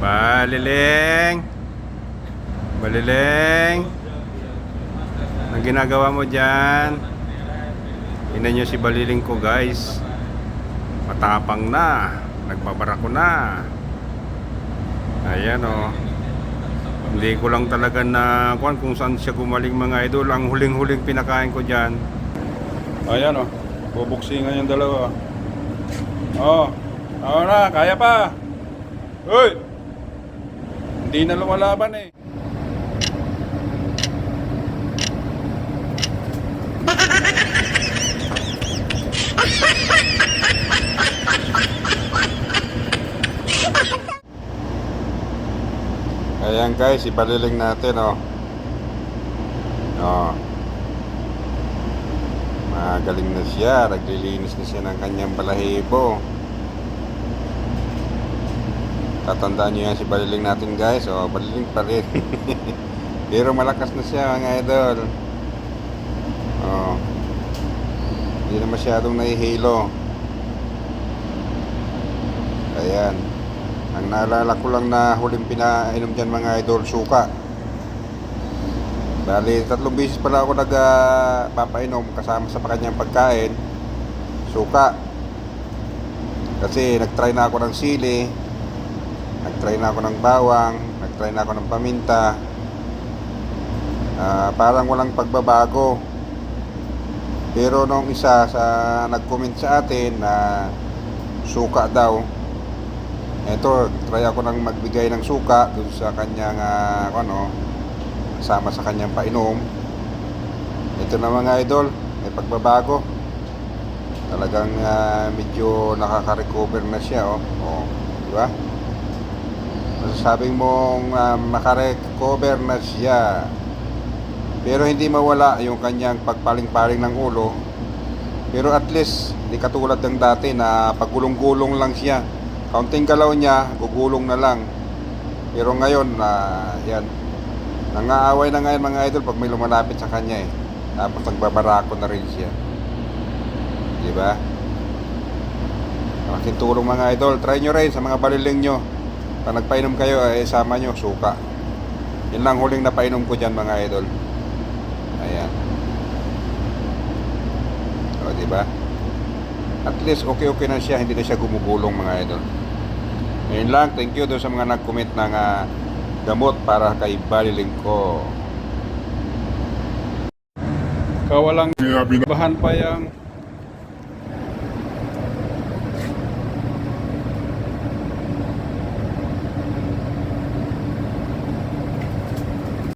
Baliling! Baliling! Ang ginagawa mo dyan? Tingnan nyo si Baliling ko guys. Matapang na. Nagbabarako na. Ayan o. Hindi ko lang talaga na kuan kung saan siya gumaling mga idol. Ang huling-huling pinakain ko dyan. Ayan o. Bubuksingan yung dalawa. Oh. Oo na. Kaya pa. Hoy! Hindi na lumalaban eh. Ayan guys, ibaliling natin oh. Oh. Magaling na siya, naglilinis na siya ng kanyang balahibo. Tatandaan nyo yan si baliling natin guys. Oh, baliling pa rin. Pero malakas na siya mga idol. Oh. Hindi na masyadong nahihilo. Ayan. Ang naalala ko lang na huling pinainom dyan mga idol, suka. Bali, tatlong beses pala ako nagpapainom kasama sa kanyang pagkain. Suka. Kasi nagtry na ako ng sili, nagtry na ako ng bawang, nagtry na ako ng paminta. Ah, parang walang pagbabago. Pero nung isa sa nag-comment sa atin na suka daw, Ito, try ako nang magbigay ng suka dun sa kanyang ah, ano, kasama sa kanyang painom. Ito na mga idol, may pagbabago. Talagang ah, medyo nakaka-recover na siya, oh. oh di ba? Masasabing mong ah, makarecover na siya. Pero hindi mawala yung kanyang pagpaling-paling ng ulo. Pero at least, hindi katulad ng dati na pagulong-gulong lang siya. Kaunting galaw niya, gugulong na lang. Pero ngayon, na yan. Nangaaway na ngayon mga idol pag may lumalapit sa kanya eh. Tapos nagbabarako na rin siya. Di ba? Malaking tulong mga idol. Try nyo rin sa mga baliling nyo. Pag nagpainom kayo, eh, sama nyo, suka. Yun lang huling napainom ko dyan mga idol. Ayan. O, di ba? At least okay-okay na siya, hindi na siya gumugulong mga idol. Ngayon lang, thank you doon sa mga nag-comment ng ah, gamot para kay Baliling ko. Kawalang bahan pa yung